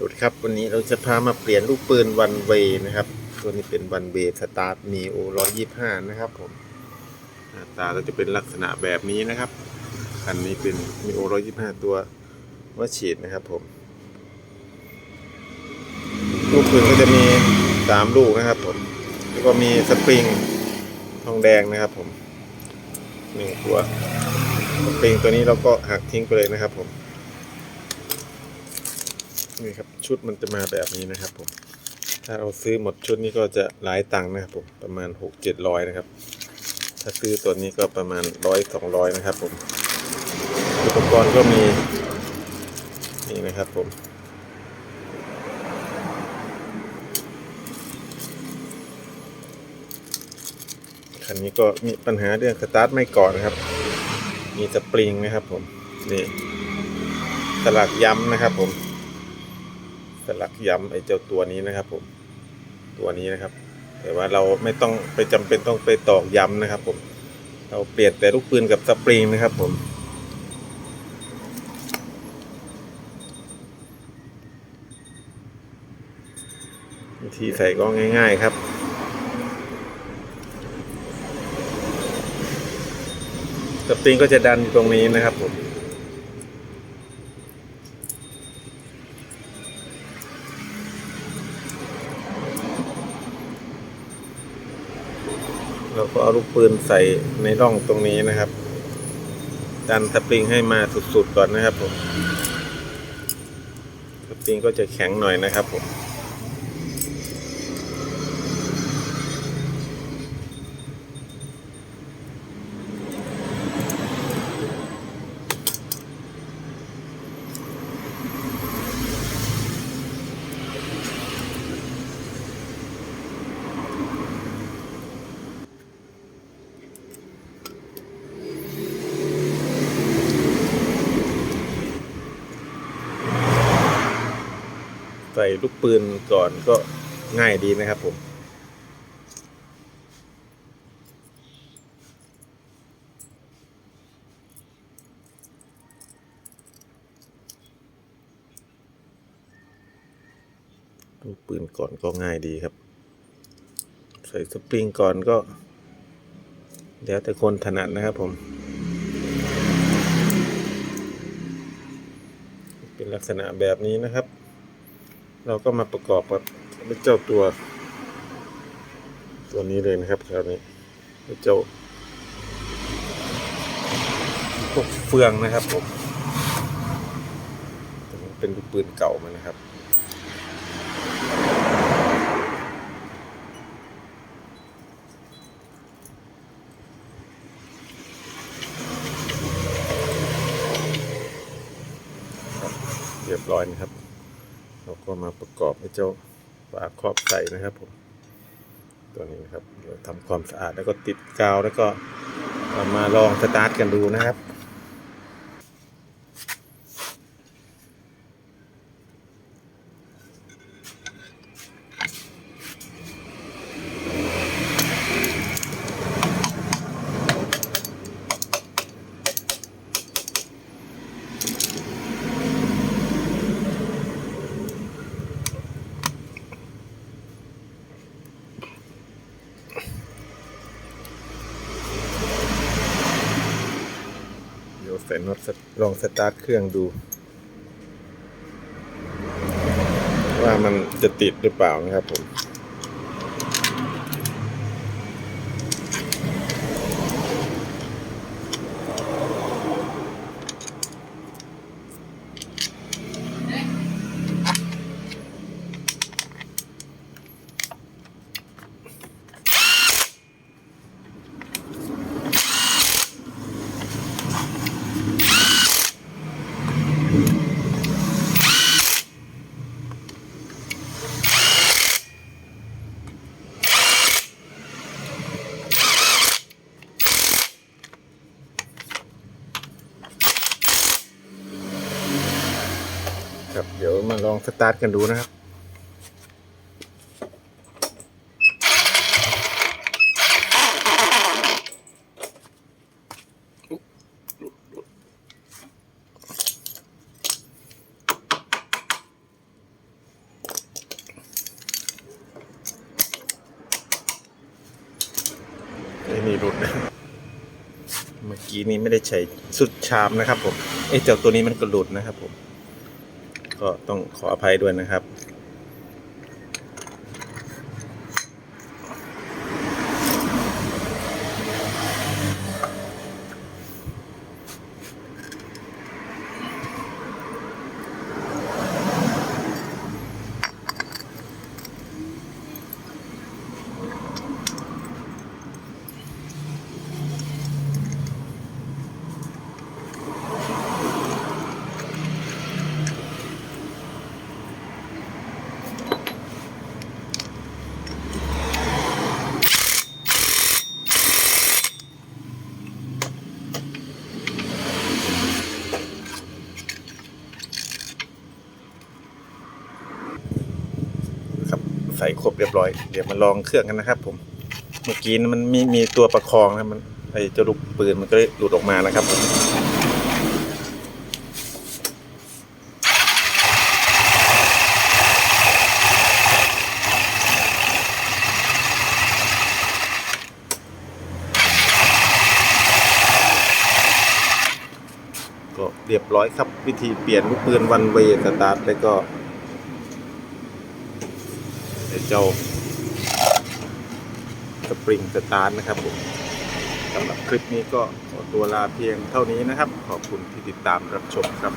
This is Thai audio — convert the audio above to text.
สวัสดีครับ วันนี้เราจะพามาเปลี่ยนลูกปืนวันเวนะครับ ตัวนี้เป็นวันเวสตาร์ทนีโอร้อยยี่ห้านะครับผมหน้าตาเราจะเป็นลักษณะแบบนี้นะครับคันนี้เป็นนีโอร้อยยี่ห้าตัววัดฉีดนะครับผม ลูกปืนก็จะมีสามลูกนะครับผม แล้วก็มีสปริงทองแดงนะครับผมหนึ่งตัวสปริงตัวนี้เราก็หักทิ้งไปเลยนะครับผม นี่ครับชุดมันจะมาแบบนี้นะครับผม ถ้าเราซื้อหมดชุดนี้ก็จะหลายตังค์นะครับผมประมาณหกเจ็ดร้อยนะครับ ถ้าซื้อตัวนี้ก็ประมาณร้อยสองร้อยนะครับผมอุปกรณ์ก็มีนี่นะครับผมคันนี้ก็มีปัญหาเรื่องสตาร์ทไม่ก่อนนะครับ มีสปริงนะครับผมนี่สลักย้ำนะครับผม สลักย้ำไอ้เจ้าตัวนี้นะครับ ผมตัวนี้นะครับ แต่ว่าเราไม่ต้องไปจำเป็นต้องไปตอกย้ำนะครับ ผม เราเปลี่ยนแต่ลูกปืนกับสปริงนะครับ ผมวิธีใส่ก็ง่าย ๆครับสปริงก็จะดันตรงนี้นะครับผม เราก็เอาลูกปืนใส่ในร่องตรงนี้นะครับ ดันสปริงให้มาสุดๆก่อนนะครับผมสปริงก็จะแข็งหน่อยนะครับผม ลูกปืนก่อนก็ง่ายดีนะครับผมลูกปืนก่อนก็ง่ายดีครับ ใส่สปริงก่อนก็ แล้วแต่คนถนัดนะครับผม เป็นลักษณะแบบนี้นะครับ เราก็มาประกอบกับเจ้าตัว ตัวนี้เลยนะครับคราวนี้เจ้าพวกเฟืองนะครับผมเป็นลูกปืนเก่ามันนะครับเรียบร้อยนะครับ เราก็มาประกอบให้เจ้าฝาครอบใส่นะครับผมตัวนี้นะครับเดี๋ยวทำความสะอาดแล้วก็ติดกาวแล้วก็มาลองสตาร์ทกันดูนะครับ ใส่น็อตลองสตาร์ทเครื่องดู ว่ามันจะติดหรือเปล่านะครับผม เดี๋ยวมาลองสตาร์ทกันดูนะครับนีรุดเมื่อกี้นี้ไม่ได้ใช้สุดชามนะครับผมไอ้เจ้าตัวนี้มันกระโดดนะครับผม ก็ต้องขออภัยด้วยนะครับ ครับ ใส่ครบเรียบร้อย เดี๋ยวมาลองเครื่องกันนะครับ ผม เมื่อกี้มันมีมีตัวประคองนะมันไอเจ้าลูกปืนมันก็เลยหลุดออกมานะครับผมก็เรียบร้อยครับวิธีเปลี่ยนลูกปืนวันเวสตาร์ทแล้วก็ เจ้าสปริงสตาร์ทนะครับผมสำหรับคลิปนี้ก็ขอตัวลาเพียงเท่านี้นะครับ ขอบคุณที่ติดตามรับชมครับ